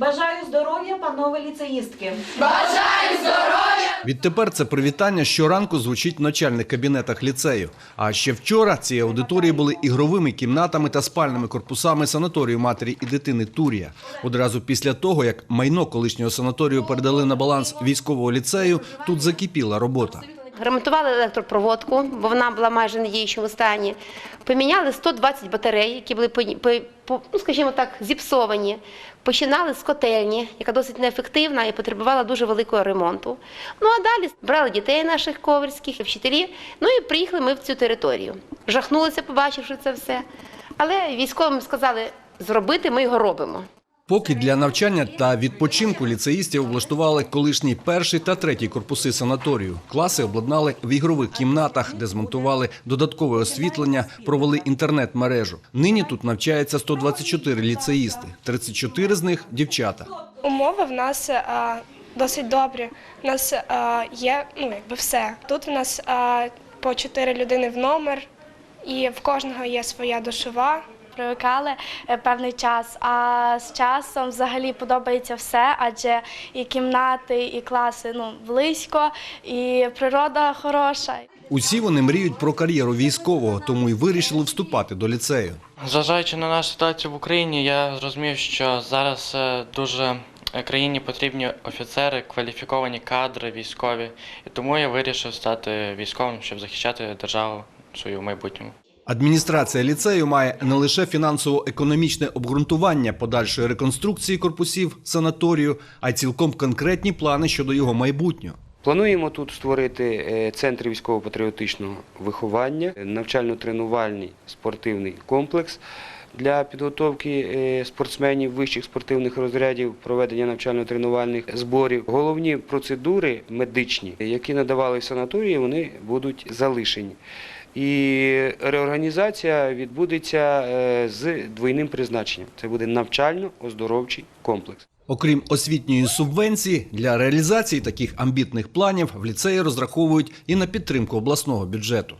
Бажаю здоров'я, панове ліцеїстки. Бажаю здоров'я! Відтепер це привітання щоранку звучить в начальних кабінетах ліцею. А ще вчора ці аудиторії були ігровими кімнатами та спальними корпусами санаторію матері і дитини Турія. Одразу після того, як майно колишнього санаторію передали на баланс військового ліцею, тут закипіла робота. Ремонтували електропроводку, бо вона була майже в недіючому стані. Поміняли 120 батарей, які були ну, скажімо так, зіпсовані. Починали з котельні, яка досить неефективна і потребувала дуже великого ремонту. Ну а далі брали дітей наших коверських, вчителі. Ну і приїхали ми в цю територію. Жахнулися, побачивши це все. Але військовим сказали, зробити ми його робимо. Поки для навчання та відпочинку ліцеїстів облаштували колишній перший та третій корпуси санаторію. Класи обладнали в ігрових кімнатах, де змонтували додаткове освітлення, провели інтернет-мережу. Нині тут навчається 124 ліцеїсти, 34 з них – дівчата. Умови в нас е, досить добрі. У нас е, є ну, якби все. Тут у нас е, по чотири людини в номер, і в кожного є своя душова. Привикали е, певний час. А з часом взагалі подобається все, адже і кімнати, і класи ну близько, і природа хороша. Усі вони мріють про кар'єру військового, тому й вирішили вступати до ліцею. Зважаючи на нашу ситуацію в Україні, я зрозумів, що зараз е, дуже е, країні потрібні офіцери, кваліфіковані кадри, військові. І тому я вирішив стати військовим, щоб захищати державу свою в майбутньому. Адміністрація ліцею має не лише фінансово-економічне обґрунтування подальшої реконструкції корпусів санаторію, а й цілком конкретні плани щодо його майбутнього. Плануємо тут створити е, центр військово-патріотичного виховання, навчально-тренувальний спортивний комплекс для підготовки е, спортсменів вищих спортивних розрядів, проведення навчально-тренувальних зборів. Головні процедури медичні, які надавали санаторії, вони будуть залишені. І реорганізація відбудеться е, з двойним призначенням. Це буде навчально-оздоровчий комплекс. Окрім освітньої субвенції, для реалізації таких амбітних планів в ліцеї розраховують і на підтримку обласного бюджету.